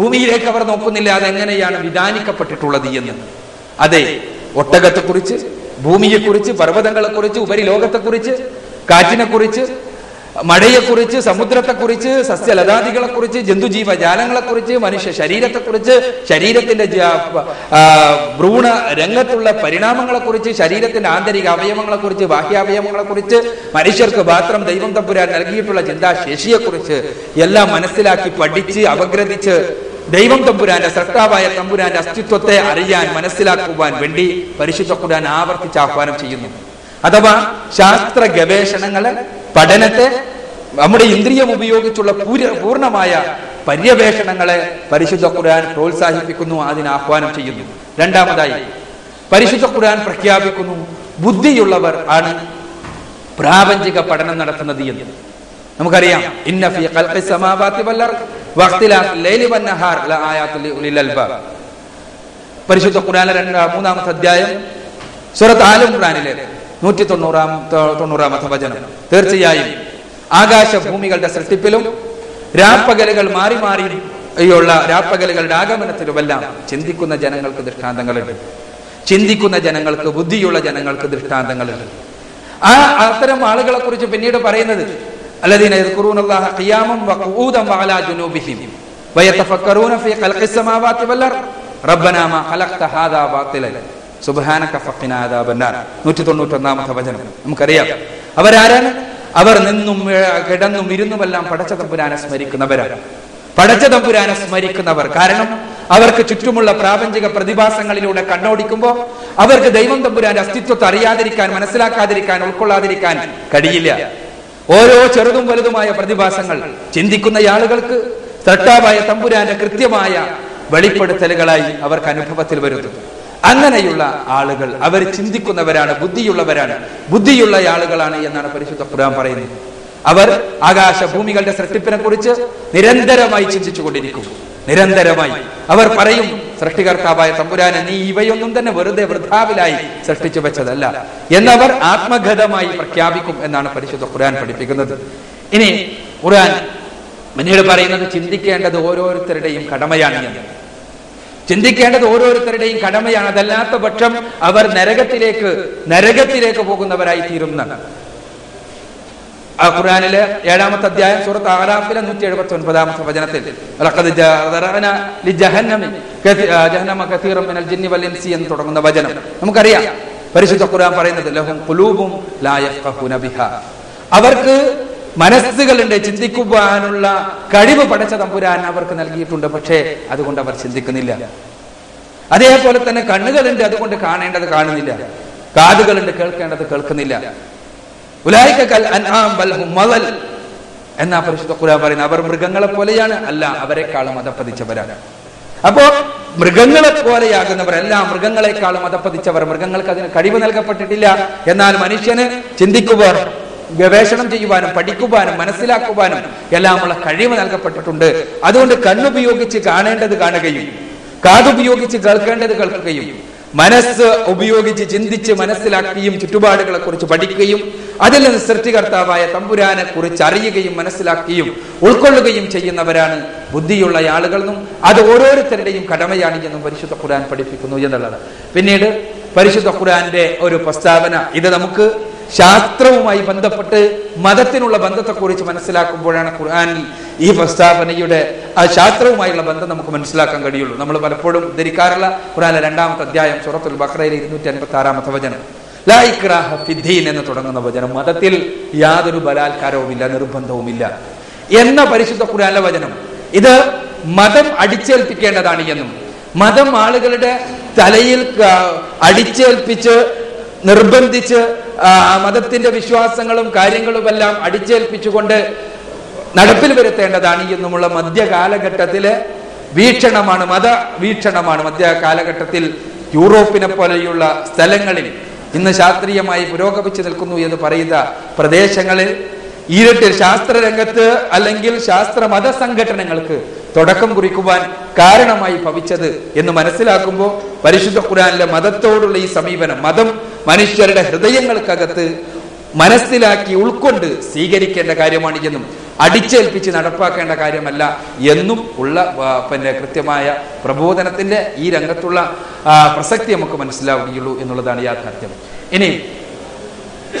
ഭൂമിയിലേക്ക് അവർ നോക്കുന്നില്ല അതെങ്ങനെയാണ് വിധാനിക്കപ്പെട്ടിട്ടുള്ളത് എന്ന്. അതെ ഒട്ടകത്തെക്കുറിച്ച് ഭൂമിയെക്കുറിച്ച് പർവതങ്ങളെക്കുറിച്ച് ഉപരിലോകത്തെക്കുറിച്ച് കാറ്റിനെക്കുറിച്ച് മഴയെക്കുറിച്ച് സമുദ്രത്തെക്കുറിച്ച് സസ്യലതാദികളെക്കുറിച്ച് ജന്തുജീവജാലങ്ങളെക്കുറിച്ച് മനുഷ്യ ശരീരത്തെക്കുറിച്ച് ശരീരത്തിന്റെ ഭ്രൂണ രംഗത്തുള്ള പരിണാമങ്ങളെക്കുറിച്ച് ശരീരത്തിന്റെ ആന്തരിക അവയവങ്ങളെക്കുറിച്ച് ബാഹ്യാവയവങ്ങളെക്കുറിച്ച് മനുഷ്യർക്ക് മാത്രം ദൈവം തമ്പുരാൻ നൽകിയിട്ടുള്ള ചിന്താശേഷിയെക്കുറിച്ച് എല്ലാം മനസ്സിലാക്കി പഠിച്ച് അപഗ്രഥിച്ച് ദൈവം തമ്പുരാന്റെ സൃഷ്ടാവായ തമ്പുരാന്റെ അസ്തിത്വത്തെ അറിയാൻ മനസ്സിലാക്കുവാൻ വേണ്ടി പരിശുദ്ധ ഖുർആൻ ആവർത്തിച്ച് ആഹ്വാനം ചെയ്യുന്നു. അഥവാ ശാസ്ത്ര ഗവേഷണങ്ങളെ പഠനത്തെ നമ്മുടെ ഇന്ദ്രിയം ഉപയോഗിച്ചുള്ള പൂർണമായ പര്യവേഷണങ്ങളെ പരിശുദ്ധ ഖുർആൻ പ്രോത്സാഹിപ്പിക്കുന്നു അതിന് ആഹ്വാനം ചെയ്യുന്നു. രണ്ടാമതായി പരിശുദ്ധ ഖുർആൻ പ്രഖ്യാപിക്കുന്നു ബുദ്ധിയുള്ളവർ ആണ് പ്രാപഞ്ചിക പഠനം നടത്തുന്നത് എന്ന്. നമുക്കറിയാം പരിശുദ്ധ ഖുർആനിലെ രണ്ട് മൂന്നാമത്തെ അധ്യായം സൂറത്ത് ആല ഇമ്രാനിലെ നൂറ്റി തൊണ്ണൂറാം തൊണ്ണൂറാമത്തെ വചനം. തീർച്ചയായും ആകാശ ഭൂമികളുടെ സൃഷ്ടിപ്പിലും രാപ്പകലുകൾ മാറി മാറി ഉള്ള രാപ്പകലുകളുടെ ആഗമനത്തിലുമെല്ലാം ചിന്തിക്കുന്ന ജനങ്ങൾക്ക് ദൃഷ്ടാന്തങ്ങളുണ്ട്. ചിന്തിക്കുന്ന ജനങ്ങൾക്ക് ബുദ്ധിയുള്ള ജനങ്ങൾക്ക് ദൃഷ്ടാന്തങ്ങളുണ്ട്. ആ അത്തരം ആളുകളെ കുറിച്ച് പിന്നീട് പറയുന്നത് الذين يذكرون الله قياما وقعودا وعلى جنوبهم ويتفكرون في خلق السماوات والارض ربنا ما خلقت هذا باطلا സുബ്ഹാനക ഫഖിന അദാബന്നാർ നൂറ്റി തൊണ്ണൂറ്റൊന്നാമത്തെ വചനം നമുക്കറിയാം അവരാരാണ് അവർ നിന്നും ഏർ, കിടന്നും ഇരുന്നുമെല്ലാം പടച്ച തമ്പുരാനെ സ്മരിക്കുന്നവരാണ് പടച്ച തമ്പുരാനെ സ്മരിക്കുന്നവർ കാരണം അവർക്ക് ചുറ്റുമുള്ള പ്രാപഞ്ചിക പ്രതിഭാസങ്ങളിലൂടെ കണ്ണോടിക്കുമ്പോൾ അവർക്ക് ദൈവം തമ്പുരാന്റെ അസ്തിത്വത്തെ അറിയാതിരിക്കാൻ മനസ്സിലാക്കാതിരിക്കാൻ ഉൾക്കൊള്ളാതിരിക്കാൻ കഴിയില്ല ഓരോ ചെറുതും വലുതുമായ പ്രതിഭാസങ്ങൾ ചിന്തിക്കുന്ന ആളുകൾക്ക് തട്ടാവായ തമ്പുരാന്റെ കൃത്യമായ വെളിപ്പെടുത്തലുകളായി അവർക്ക് അനുഭവത്തിൽ വരുന്നു. അങ്ങനെയുള്ള ആളുകൾ അവർ ചിന്തിക്കുന്നവരാണ് ബുദ്ധിയുള്ളവരാണ് ബുദ്ധിയുള്ള ആളുകളാണ് എന്നാണ് പരിശുദ്ധ ഖുർആൻ പറയുന്നത്. അവർ ആകാശ ഭൂമികളുടെ സൃഷ്ടിപ്പിനെ കുറിച്ച് നിരന്തരമായി ചിന്തിച്ചു കൊണ്ടിരിക്കും നിരന്തരമായി. അവർ പറയും സൃഷ്ടികർത്താവായ തമ്പുരാനെ നീ ഇവയൊന്നും തന്നെ വെറുതെ വൃദ്ധാവിലായി സൃഷ്ടിച്ചു വെച്ചതല്ല. എന്നവർ ആത്മഗതമായി പ്രഖ്യാപിക്കും എന്നാണ് പരിശുദ്ധ ഖുർആൻ പഠിപ്പിക്കുന്നത്. ഇനി ഖുർആൻ പിന്നീട് പറയുന്നത് ചിന്തിക്കേണ്ടത് ഓരോരുത്തരുടെയും കടമയാണ് ചിന്തിക്കേണ്ടത് ഓരോരുത്തരുടെയും കടമയാണ്. അതല്ലാത്ത പക്ഷം അവർ നരകത്തിലേക്ക് നരകത്തിലേക്ക് പോകുന്നവരായി തീരുന്നതാണ് ആ ഖുർആനിലെ ഏഴാമത്തെ അധ്യായം സൂറത്ത് ആറാഫിലെ നൂറ്റി എഴുപത്തി ഒൻപതാമത്തെ വചനത്തിൽ "ലഖദ് ജഅറന ലിജഹന്നമി കതി- ജഹന്നമ കസീറൻ മിനൽ ജിന്നി വൽ ഇൻസി എന്ന് തുടങ്ങുന്ന വചനം. നമുക്കറിയാം പരിശുദ്ധ ഖുർആൻ പറയുന്നത് ലഹും അവർക്ക് മനസ്സുകളുണ്ട് ചിന്തിക്കുവാനുള്ള കഴിവ് പടച്ച തമ്പുരാൻ അവർക്ക് നൽകിയിട്ടുണ്ട് പക്ഷേ അതുകൊണ്ട് അവർ ചിന്തിക്കുന്നില്ല. അതേപോലെ തന്നെ കണ്ണുകളുണ്ട് അതുകൊണ്ട് കാണേണ്ടത് കാണുന്നില്ല. കാതുകളുണ്ട് കേൾക്കേണ്ടത് കേൾക്കുന്നില്ല. എന്നാ പരിശുദ്ധ ഖുർആൻ പറയുന്നത്? അവർ മൃഗങ്ങളെ പോലെയാണ്. അല്ല അവരെക്കാളും മതപ്പതിച്ചവരാണ് അപ്പോ മൃഗങ്ങളെ പോലെയാകുന്നവർ എല്ലാം മൃഗങ്ങളെക്കാളും മതപ്പതിച്ചവർ മൃഗങ്ങൾക്ക് അതിന് കഴിവ് നൽകപ്പെട്ടിട്ടില്ല. എന്നാൽ മനുഷ്യന് ചിന്തിക്കുവാൻ ഗവേഷണം ചെയ്യുവാനും പഠിക്കുവാനും മനസ്സിലാക്കുവാനും എല്ലാമുള്ള കഴിവ് നൽകപ്പെട്ടിട്ടുണ്ട്. അതുകൊണ്ട് കണ്ണുപയോഗിച്ച് കാണേണ്ടത് കാണുകയും കാതുപയോഗിച്ച് കേൾക്കേണ്ടത് കേൾക്കുകയും മനസ്സ് ഉപയോഗിച്ച് ചിന്തിച്ച് മനസ്സിലാക്കുകയും ചുറ്റുപാടുകളെ കുറിച്ച് പഠിക്കുകയും അതിൽ നിന്ന് സൃഷ്ടികർത്താവായ തമ്പുരാനെ കുറിച്ച് അറിയുകയും മനസ്സിലാക്കുകയും ഉൾക്കൊള്ളുകയും ചെയ്യുന്നവരാണ് ബുദ്ധിയുള്ള ആളുകളെന്നും അത് ഓരോരുത്തരുടെയും കടമയാണ് എന്നും പരിശുദ്ധ ഖുർആൻ പഠിപ്പിക്കുന്നു എന്നുള്ളത്. പിന്നീട് പരിശുദ്ധ ഖുർആന്റെ ഒരു പ്രസ്താവന. ഇത് നമുക്ക് ശാസ്ത്രവുമായി ബന്ധപ്പെട്ട് മതത്തിനുള്ള ബന്ധത്തെക്കുറിച്ച് മനസ്സിലാക്കുമ്പോഴാണ് ഖുർആാനിൽ ഈ പ്രസ്താവനയുടെ ആ ശാസ്ത്രവുമായുള്ള ബന്ധം നമുക്ക് മനസ്സിലാക്കാൻ കഴിയുള്ളൂ. നമ്മൾ പലപ്പോഴും ധരിക്കാറുള്ള ഖുർആനിലെ രണ്ടാമത്തെ അധ്യായം സുറത്തുൽ ബക്രയിലെ ഇരുന്നൂറ്റി അൻപത്തി ആറാമത്തെ വചനം. ലാ ഇക്രാഹ എന്ന് തുടങ്ങുന്ന വചനം. മതത്തിൽ യാതൊരു ബലാത്കാരവുമില്ല നിർബന്ധവുമില്ല എന്ന പരിശുദ്ധ ഖുർആനിലെ വചനം. ഇത് മതം അടിച്ചേൽപ്പിക്കേണ്ടതാണ് എന്നും മതം ആളുകളുടെ തലയിൽ അടിച്ചേൽപ്പിച്ച് നിർബന്ധിച്ച് മതത്തിന്റെ വിശ്വാസങ്ങളും കാര്യങ്ങളും എല്ലാം അടിച്ചേൽപ്പിച്ചുകൊണ്ട് നടപ്പിൽ വരുത്തേണ്ടതാണ് എന്നുമുള്ള മധ്യകാലഘട്ടത്തിലെ വീക്ഷണമാണ് മത വീക്ഷണമാണ് മധ്യ കാലഘട്ടത്തിൽ യൂറോപ്പിനെ പോലെയുള്ള സ്ഥലങ്ങളിൽ ഇന്ന് ശാസ്ത്രീയമായി പുരോഗമിച്ചു നിൽക്കുന്നു എന്ന് പറയുന്ന പ്രദേശങ്ങളിൽ ഇരുട്ടിൽ ശാസ്ത്രരംഗത്ത് അല്ലെങ്കിൽ ശാസ്ത്ര മത സംഘടനകൾക്ക് തുടക്കം കുറിക്കുവാൻ കാരണമായി ഭവിച്ചത് എന്ന് മനസ്സിലാക്കുമ്പോൾ പരിശുദ്ധ ഖുരാനിലെ മതത്തോടുള്ള ഈ സമീപനം മതം മനുഷ്യരുടെ ഹൃദയങ്ങൾക്കകത്ത് മനസ്സിലാക്കി ഉൾക്കൊണ്ട് സ്വീകരിക്കേണ്ട കാര്യമാണ് എന്നും അടിച്ചേൽപ്പിച്ച് നടപ്പാക്കേണ്ട കാര്യമല്ല എന്നും ഉള്ള പിന്നെ കൃത്യമായ പ്രബോധനത്തിന്റെ ഈ രംഗത്തുള്ള പ്രസക്തി നമുക്ക് മനസ്സിലാവുകയുള്ളൂ എന്നുള്ളതാണ് യാഥാർത്ഥ്യം. ഇനി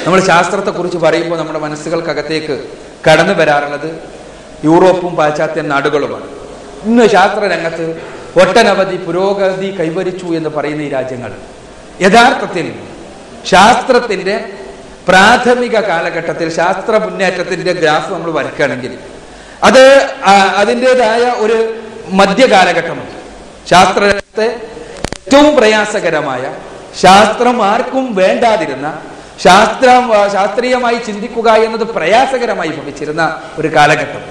നമ്മൾ ശാസ്ത്രത്തെക്കുറിച്ച് പറയുമ്പോൾ നമ്മുടെ മനസ്സുകൾക്കകത്തേക്ക് കടന്നു വരാറുള്ളത് യൂറോപ്പും പാശ്ചാത്യ നാടുകളുമാണ്. ഇന്ന് ശാസ്ത്ര രംഗത്ത് ഒട്ടനവധി പുരോഗതി കൈവരിച്ചു എന്ന് പറയുന്ന ഈ രാജ്യങ്ങൾ. യഥാർത്ഥത്തിൽ ശാസ്ത്രത്തിന്റെ പ്രാഥമിക കാലഘട്ടത്തിൽ ശാസ്ത്ര മുന്നേറ്റത്തിന്റെ ഗ്രാഫ് നമ്മൾ വരയ്ക്കുകയാണെങ്കിൽ അത് അതിന്റെതായ ഒരു മധ്യകാലഘട്ടമുണ്ട്. ശാസ്ത്രത്തെ ഏറ്റവും പ്രയാസകരമായ ശാസ്ത്രം ആർക്കും വേണ്ടാതിരുന്ന ശാസ്ത്രം ശാസ്ത്രീയമായി ചിന്തിക്കുക എന്നത് പ്രയാസകരമായി ഭവിച്ചിരുന്ന ഒരു കാലഘട്ടം.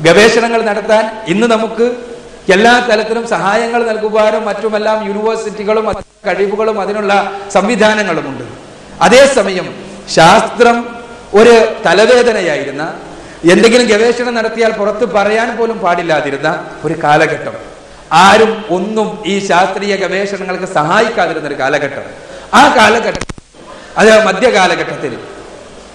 ഗവേഷണങ്ങൾ നടത്താൻ ഇന്ന് നമുക്ക് എല്ലാ തലത്തിലും സഹായങ്ങൾ നൽകുവാനും മറ്റുമെല്ലാം യൂണിവേഴ്സിറ്റികളും കഴിവുകളും അതിനുള്ള സംവിധാനങ്ങളുമുണ്ട്. അതേസമയം ശാസ്ത്രം ഒരു തലവേദനയായിരുന്ന എന്തെങ്കിലും ഗവേഷണം നടത്തിയാൽ പുറത്ത് പറയാൻ പോലും പാടില്ലാതിരുന്ന ഒരു കാലഘട്ടം. ആരും ഒന്നും ഈ ശാസ്ത്രീയ ഗവേഷണങ്ങൾക്ക് സഹായിക്കാതിരുന്ന ഒരു കാലഘട്ടം. ആ കാലഘട്ടം അത് മധ്യകാലഘട്ടത്തിൽ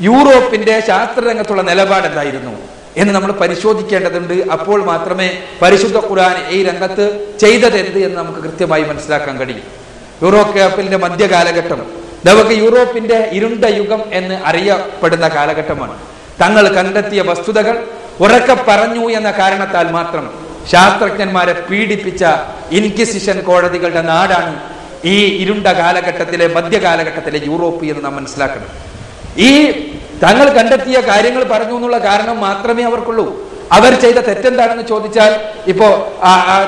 യൂറോപ്പിന്റെ ശാസ്ത്രരംഗത്തുള്ള നിലപാട് എന്തായിരുന്നു എന്ന് നമ്മൾ പരിശോധിക്കേണ്ടതുണ്ട്. അപ്പോൾ മാത്രമേ പരിശുദ്ധ ഖുർആൻ ഈ രംഗത്ത് ചെയ്തത് എന്ത് എന്ന് നമുക്ക് കൃത്യമായി മനസ്സിലാക്കാൻ കഴിയും. യൂറോപ്പിന്റെ മധ്യകാലഘട്ടം നമുക്ക് യൂറോപ്പിന്റെ ഇരുണ്ട യുഗം എന്ന് അറിയപ്പെടുന്ന കാലഘട്ടമാണ്. തങ്ങൾ കണ്ടെത്തിയ വസ്തുതകൾ ഉറക്ക പറഞ്ഞു എന്ന കാരണത്താൽ മാത്രം ശാസ്ത്രജ്ഞന്മാരെ പീഡിപ്പിച്ച ഇൻക്വിസിഷൻ കോടതികളുടെ നാടാണ് ഈ ഇരുണ്ട കാലഘട്ടത്തിലെ മധ്യകാലഘട്ടത്തിലെ യൂറോപ്പ് എന്ന് നാം മനസ്സിലാക്കണം. ഈ തങ്ങൾ കണ്ടെത്തിയ കാര്യങ്ങൾ പറഞ്ഞു എന്നുള്ള കാരണം മാത്രമേ അവർക്കുള്ളൂ. അവർ ചെയ്ത തെറ്റെന്താണെന്ന് ചോദിച്ചാൽ ഇപ്പോ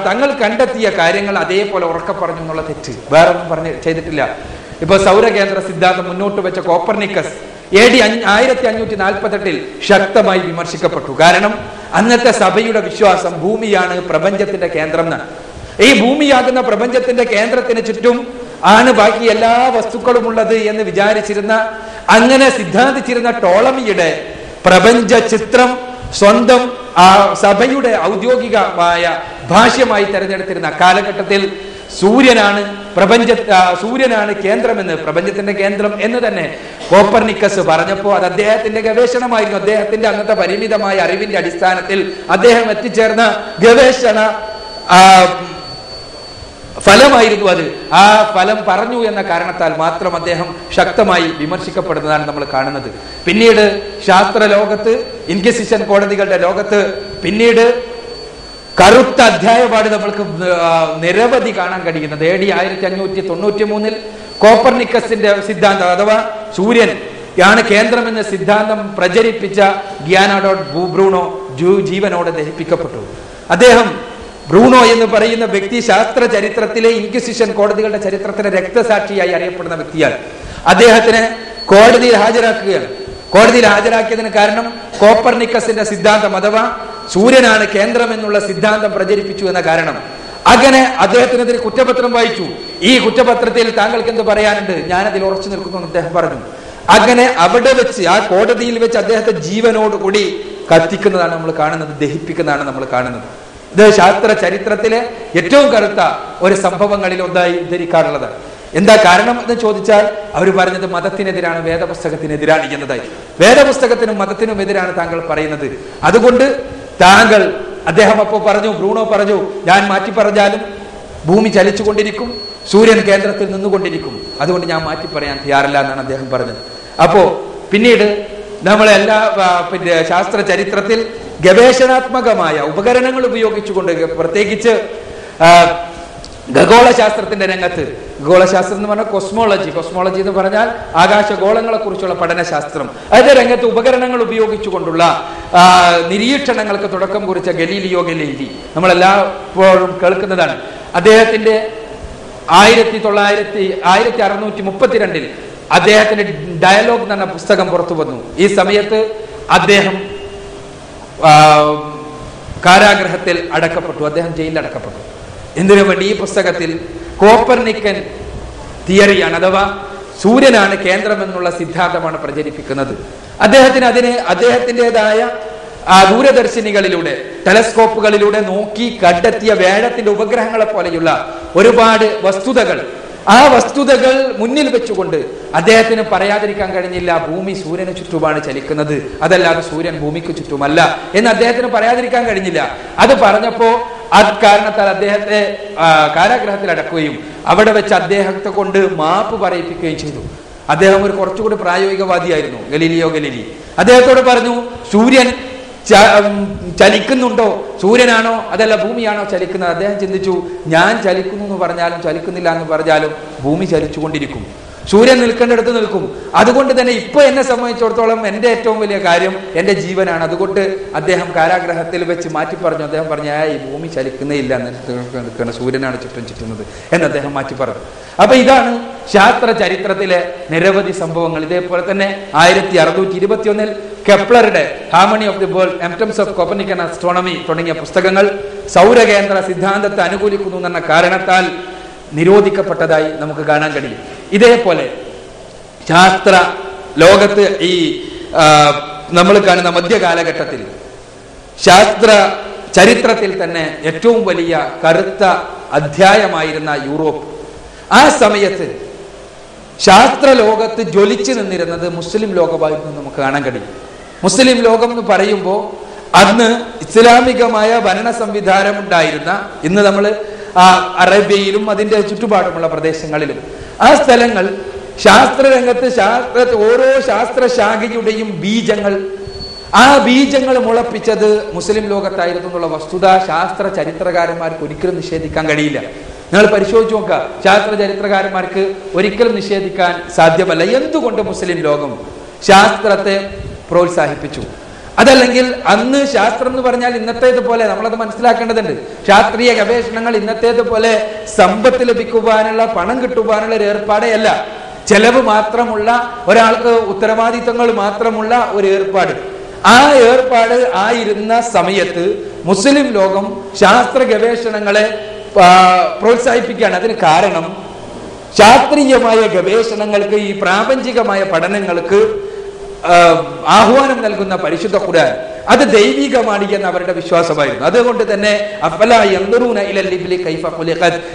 തങ്ങൾ കണ്ടെത്തിയ കാര്യങ്ങൾ അതേപോലെ ഉറക്ക പറഞ്ഞു എന്നുള്ള തെറ്റ്. വേറെ ഒന്നും പറഞ്ഞ് ചെയ്തിട്ടില്ല. ഇപ്പൊ സൗരകേന്ദ്ര സിദ്ധാന്തം മുന്നോട്ട് വെച്ച കോപ്പർനിക്കസ് എ ഡി ആയിരത്തി അഞ്ഞൂറ്റി നാൽപ്പത്തെട്ടിൽ ശക്തമായി വിമർശിക്കപ്പെട്ടു. കാരണം അന്നത്തെ സഭയുടെ വിശ്വാസം ഭൂമിയാണ് പ്രപഞ്ചത്തിന്റെ കേന്ദ്രം ഈ ഭൂമിയാകുന്ന പ്രപഞ്ചത്തിന്റെ കേന്ദ്രത്തിന് ചുറ്റും ആണ് ബാക്കി എല്ലാ വസ്തുക്കളും ഉള്ളത് എന്ന് വിചാരിച്ചിരുന്ന അങ്ങനെ സിദ്ധാന്തിച്ചിരുന്ന ടോളമിയുടെ പ്രപഞ്ച ചിത്രം സ്വന്തം ആ സഭയുടെ ഔദ്യോഗികമായ ഭാഷ്യമായി തെരഞ്ഞെടുത്തിരുന്ന കാലഘട്ടത്തിൽ സൂര്യനാണ് പ്രപഞ്ച സൂര്യനാണ് കേന്ദ്രമെന്ന് പ്രപഞ്ചത്തിന്റെ കേന്ദ്രം എന്ന് തന്നെ കോപ്പർനിക്കസ് പറഞ്ഞപ്പോൾ അത് അദ്ദേഹത്തിന്റെ ഗവേഷണമായിരുന്നു. അദ്ദേഹത്തിന്റെ അന്നത്തെ പരിമിതമായ അറിവിന്റെ അടിസ്ഥാനത്തിൽ അദ്ദേഹം എത്തിച്ചേർന്ന ഗവേഷണ ഫലമായിരുന്നു അത്. ആ ഫലം പറഞ്ഞു എന്ന കാരണത്താൽ മാത്രം അദ്ദേഹം ശക്തമായി വിമർശിക്കപ്പെടുന്നതാണ് നമ്മൾ കാണുന്നത്. പിന്നീട് ശാസ്ത്ര ലോകത്ത് ഇൻക്വിസിഷൻ കോടതികളുടെ ലോകത്ത് പിന്നീട് കറുത്ത അധ്യായപാട് നമ്മൾക്ക് നിരവധി കാണാൻ കഴിയുന്നത്. എ ഡി ആയിരത്തി അഞ്ഞൂറ്റി തൊണ്ണൂറ്റി മൂന്നിൽ കോപ്പർനിക്കസിന്റെ സിദ്ധാന്തം അഥവാ സൂര്യൻ ആണ് കേന്ദ്രമെന്ന സിദ്ധാന്തം പ്രചരിപ്പിച്ച ഗ്യാനാഡോ ബ്രൂണോ ജൂ- ജീവനോടെ ദഹിപ്പിക്കപ്പെട്ടു. അദ്ദേഹം ബ്രൂണോ എന്ന് പറയുന്ന വ്യക്തി ശാസ്ത്ര ചരിത്രത്തിലെ ഇൻക്വിസിഷൻ കോടതികളുടെ ചരിത്രത്തിലെ രക്തസാക്ഷിയായി അറിയപ്പെടുന്ന വ്യക്തിയാണ്. അദ്ദേഹത്തിന് കോടതിയിൽ ഹാജരാക്കുകയാണ്. കോടതിയിൽ ഹാജരാക്കിയതിന് കാരണം കോപ്പർനിക്കസിന്റെ സിദ്ധാന്തം അഥവാ സൂര്യനാണ് കേന്ദ്രം എന്നുള്ള സിദ്ധാന്തം പ്രചരിപ്പിച്ചു എന്ന കാരണം. അങ്ങനെ അദ്ദേഹത്തിനെതിരെ കുറ്റപത്രം വായിച്ചു. ഈ കുറ്റപത്രത്തിൽ താങ്കൾക്ക് എന്ത് പറയാനുണ്ട്? ഞാൻ അതിൽ ഉറച്ചു നിൽക്കുന്നു എന്ന് അദ്ദേഹം പറഞ്ഞു. അങ്ങനെ അവിടെ വെച്ച് ആ കോടതിയിൽ വെച്ച് അദ്ദേഹത്തെ ജീവനോടുകൂടി കത്തിക്കുന്നതാണ് നമ്മൾ കാണുന്നത് ദഹിപ്പിക്കുന്നതാണ് നമ്മൾ കാണുന്നത്. ഇത് ശാസ്ത്ര ചരിത്രത്തിലെ ഏറ്റവും കറുത്ത ഒരു സംഭവങ്ങളിൽ ഒന്നായി ഉദ്ധരിക്കാറുള്ളത്. എന്താ കാരണം എന്ന് ചോദിച്ചാൽ അവർ പറഞ്ഞത് മതത്തിനെതിരാണ് വേദപുസ്തകത്തിനെതിരാണ് എന്നതായി. വേദപുസ്തകത്തിനും മതത്തിനും എതിരാണ് താങ്കൾ പറയുന്നത്. അതുകൊണ്ട് താങ്കൾ അദ്ദേഹം അപ്പോൾ പറഞ്ഞു ബ്രൂണോ പറഞ്ഞു ഞാൻ മാറ്റി പറഞ്ഞാലും ഭൂമി ചലിച്ചുകൊണ്ടിരിക്കും സൂര്യൻ കേന്ദ്രത്തിൽ നിന്നുകൊണ്ടിരിക്കും. അതുകൊണ്ട് ഞാൻ മാറ്റി പറയാൻ തയ്യാറില്ല എന്നാണ് അദ്ദേഹം പറഞ്ഞത്. അപ്പോ പിന്നീട് നമ്മളെല്ലാ പിന്നെ ശാസ്ത്ര ചരിത്രത്തിൽ ഗവേഷണാത്മകമായ ഉപകരണങ്ങൾ ഉപയോഗിച്ചുകൊണ്ട് പ്രത്യേകിച്ച് ഖഗോളശാസ്ത്രത്തിന്റെ ഖഗോള ശാസ്ത്രത്തിന്റെ രംഗത്ത്. ഖഗോളശാസ്ത്രം എന്ന് പറഞ്ഞാൽ കൊസ്മോളജി കൊസ്മോളജി എന്ന് പറഞ്ഞാൽ ആകാശഗോളങ്ങളെ കുറിച്ചുള്ള പഠനശാസ്ത്രം. അതിന്റെ രംഗത്ത് ഉപകരണങ്ങൾ ഉപയോഗിച്ചുകൊണ്ടുള്ള നിരീക്ഷണങ്ങൾക്ക് തുടക്കം കുറിച്ച ഗലീലിയോ ഗലീലി. നമ്മളെല്ലാപ്പോഴും കേൾക്കുന്നതാണ്. അദ്ദേഹത്തിന്റെ ആയിരത്തി തൊള്ളായിരത്തി ആയിരത്തി അറുന്നൂറ്റി മുപ്പത്തിരണ്ടിൽ അദ്ദേഹത്തിന്റെ ഡയലോഗ് എന്ന പുസ്തകം പുറത്തു വന്നു. ഈ സമയത്ത് അദ്ദേഹം കാരാഗ്രഹത്തിൽ അടക്കപ്പെട്ടു. അദ്ദേഹം ജയിലിൽ അടക്കപ്പെട്ടു. എന്തിനു വേണ്ടി? ഈ പുസ്തകത്തിൽ കോപ്പർനിക്കൻ തിയറിയാണ് അഥവാ സൂര്യനാണ് കേന്ദ്രമെന്നുള്ള സിദ്ധാന്തമാണ് പ്രചരിപ്പിക്കുന്നത്. അദ്ദേഹത്തിന് അതിന് അദ്ദേഹത്തിന്റെതായ ദൂരദർശിനികളിലൂടെ ടെലസ്കോപ്പുകളിലൂടെ നോക്കി കണ്ടെത്തിയ വേഴത്തിന്റെ ഉപഗ്രഹങ്ങളെ പോലെയുള്ള ഒരുപാട് വസ്തുതകൾ ആ വസ്തുതകൾ മുന്നിൽ വെച്ചുകൊണ്ട് അദ്ദേഹത്തിന് പറയാതിരിക്കാൻ കഴിഞ്ഞില്ല ഭൂമി സൂര്യന് ചുറ്റുമാണ് ചലിക്കുന്നത്. അതല്ലാതെ സൂര്യൻ ഭൂമിക്ക് ചുറ്റുമല്ല എന്ന് അദ്ദേഹത്തിന് പറയാതിരിക്കാൻ കഴിഞ്ഞില്ല. അത് പറഞ്ഞപ്പോ അത് കാരണത്താൽ അദ്ദേഹത്തെ കാരാഗ്രഹത്തിൽ അടക്കുകയും അവിടെ വെച്ച് അദ്ദേഹത്തെ കൊണ്ട് മാപ്പ് പറയിപ്പിക്കുകയും ചെയ്തു. അദ്ദേഹം ഒരു കുറച്ചുകൂടി പ്രായോഗികവാദിയായിരുന്നു ഗലീലിയോ ഗലീലി. അദ്ദേഹത്തോട് പറഞ്ഞു സൂര്യൻ ചലിക്കുന്നുണ്ടോ? സൂര്യനാണോ? അതല്ല ഭൂമിയാണോ ചലിക്കുന്നത്? അദ്ദേഹം ചിന്തിച്ചു ഞാൻ ചലിക്കുന്നു എന്ന് പറഞ്ഞാലും ചലിക്കുന്നില്ല എന്ന് പറഞ്ഞാലും ഭൂമി ചലിച്ചുകൊണ്ടിരിക്കും. സൂര്യൻ നിൽക്കേണ്ടടുത്ത് നിൽക്കും. അതുകൊണ്ട് തന്നെ ഇപ്പൊ എന്നെ സംബന്ധിച്ചിടത്തോളം എന്റെ ഏറ്റവും വലിയ കാര്യം എന്റെ ജീവനാണ്. അതുകൊണ്ട് അദ്ദേഹം കാരാഗ്രഹത്തിൽ വെച്ച് മാറ്റി പറഞ്ഞു. അദ്ദേഹം പറഞ്ഞു ആ ഈ ഭൂമി ചലിക്കുന്നേ ഇല്ല നിൽക്കുന്ന സൂര്യനാണ് ചുറ്റും ചുറ്റുന്നത് എന്ന് അദ്ദേഹം മാറ്റി പറഞ്ഞു. അപ്പൊ ഇതാണ് ശാസ്ത്ര ചരിത്രത്തിലെ നിരവധി സംഭവങ്ങൾ. ഇതേപോലെ തന്നെ ആയിരത്തി അറുന്നൂറ്റി ഇരുപത്തി ഒന്നിൽ കെപ്ലറുടെ harmony of the world epitome of Copernican astronomy തുടങ്ങിയ പുസ്തകങ്ങൾ സൗരകേന്ദ്ര സിദ്ധാന്തത്തെ അനുകൂലിക്കുന്നു എന്ന കാരണത്താൽ നിരോധിക്കപ്പെട്ടതായി നമുക്ക് കാണാൻ കഴിയും. ഇതേപോലെ ശാസ്ത്ര ലോകത്ത് ഈ നമ്മൾ കാണുന്ന മധ്യകാലഘട്ടത്തിൽ ശാസ്ത്ര ചരിത്രത്തിൽ തന്നെ ഏറ്റവും വലിയ കറുത്ത അധ്യായമായിരുന്ന യൂറോപ്പ്. ആ സമയത്ത് ശാസ്ത്ര ലോകത്ത് ജ്വലിച്ചു നിന്നിരുന്നത് മുസ്ലിം ലോകമായിരുന്നു നമുക്ക് കാണാൻ കഴിയും. മുസ്ലിം ലോകം എന്ന് പറയുമ്പോൾ അന്ന് ഇസ്ലാമികമായ ഭരണ സംവിധാനം ഉണ്ടായിരുന്ന ഇന്ന് നമ്മൾ അറേബ്യയിലും അതിന്റെ ചുറ്റുപാടുമുള്ള പ്രദേശങ്ങളിലും. ആ സ്ഥലങ്ങൾ ശാസ്ത്രരംഗത്ത് ശാസ്ത്ര ഓരോ ശാസ്ത്രശാഖയുടെയും ബീജങ്ങൾ. ആ ബീജങ്ങൾ മുളപ്പിച്ചത് മുസ്ലിം ലോകത്തായിരുന്നു എന്നുള്ള വസ്തുത ശാസ്ത്ര ചരിത്രകാരന്മാർക്ക് ഒരിക്കലും നിഷേധിക്കാൻ കഴിയില്ല. നിങ്ങൾ പരിശോധിച്ച് നോക്കുക. ശാസ്ത്ര ചരിത്രകാരന്മാർക്ക് ഒരിക്കലും നിഷേധിക്കാൻ സാധ്യമല്ല. എന്തുകൊണ്ട് മുസ്ലിം ലോകം ശാസ്ത്രത്തെ പ്രോത്സാഹിപ്പിച്ചു? അതല്ലെങ്കിൽ അന്ന് ശാസ്ത്രം എന്ന് പറഞ്ഞാൽ ഇന്നത്തേതുപോലെ നമ്മളത് മനസ്സിലാക്കേണ്ടതുണ്ട്. ശാസ്ത്രീയ ഗവേഷണങ്ങൾ ഇന്നത്തേതുപോലെ സമ്പത്ത് ലഭിക്കുവാനുള്ള പണം കിട്ടുവാനുള്ള ഒരു ഏർപ്പാടേയല്ല. ചെലവ് മാത്രമുള്ള ഒരാൾക്ക് ഉത്തരവാദിത്തങ്ങൾ മാത്രമുള്ള ഒരു ഏർപ്പാട്. ആ ഏർപ്പാട് ആയിരുന്ന സമയത്ത് മുസ്ലിം ലോകം ശാസ്ത്ര ഗവേഷണങ്ങളെ പ്രോത്സാഹിപ്പിക്കുകയാണ്. അതിന് കാരണം ശാസ്ത്രീയമായ ഗവേഷണങ്ങൾക്ക് ഈ പ്രാപഞ്ചികമായ പഠനങ്ങൾക്ക് ആഹ്വാനം നൽകുന്ന പരിശുദ്ധ ഖുർആൻ. അത് ദൈവികമാണ് എന്ന് അവരുടെ വിശ്വാസമായിരുന്നു. അതുകൊണ്ട് തന്നെ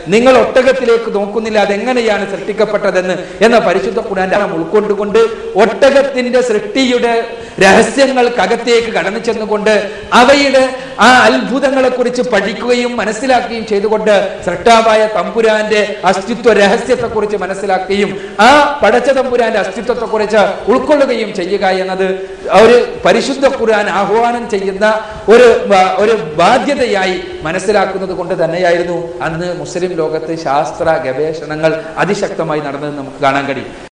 നിങ്ങൾ ഒട്ടകത്തിലേക്ക് നോക്കുന്നില്ല അതെങ്ങനെയാണ് സൃഷ്ടിക്കപ്പെട്ടതെന്ന് എന്ന പരിശുദ്ധ ഖുർആൻ ഉൾക്കൊണ്ടുകൊണ്ട് ഒട്ടകത്തിന്റെ സൃഷ്ടിയുടെ രഹസ്യങ്ങൾക്കകത്തേക്ക് കടന്നു ചെന്നുകൊണ്ട് അവയുടെ ആ അത്ഭുതങ്ങളെ കുറിച്ച് പഠിക്കുകയും മനസ്സിലാക്കുകയും ചെയ്തുകൊണ്ട് സൃഷ്ടാവായ തമ്പുരാന്റെ അസ്തിത്വ രഹസ്യത്തെ കുറിച്ച് മനസ്സിലാക്കുകയും ആ പടച്ച തമ്പുരാന്റെ അസ്തിത്വത്തെ കുറിച്ച് ഉൾക്കൊള്ളുകയും ചെയ്യുക എന്നത് ഒരു പരിശുദ്ധ ഖുർആൻ ആഹ്വാനം ചെയ്യുന്ന ഒരു ഒരു ബാധ്യതയായി മനസ്സിലാക്കുന്നത് കൊണ്ട് തന്നെയായിരുന്നു അന്ന് മുസ്ലിം ലോകത്ത് ശാസ്ത്ര ഗവേഷണങ്ങൾ അതിശക്തമായി നടന്നത് നമുക്ക് കാണാൻ കഴിയും.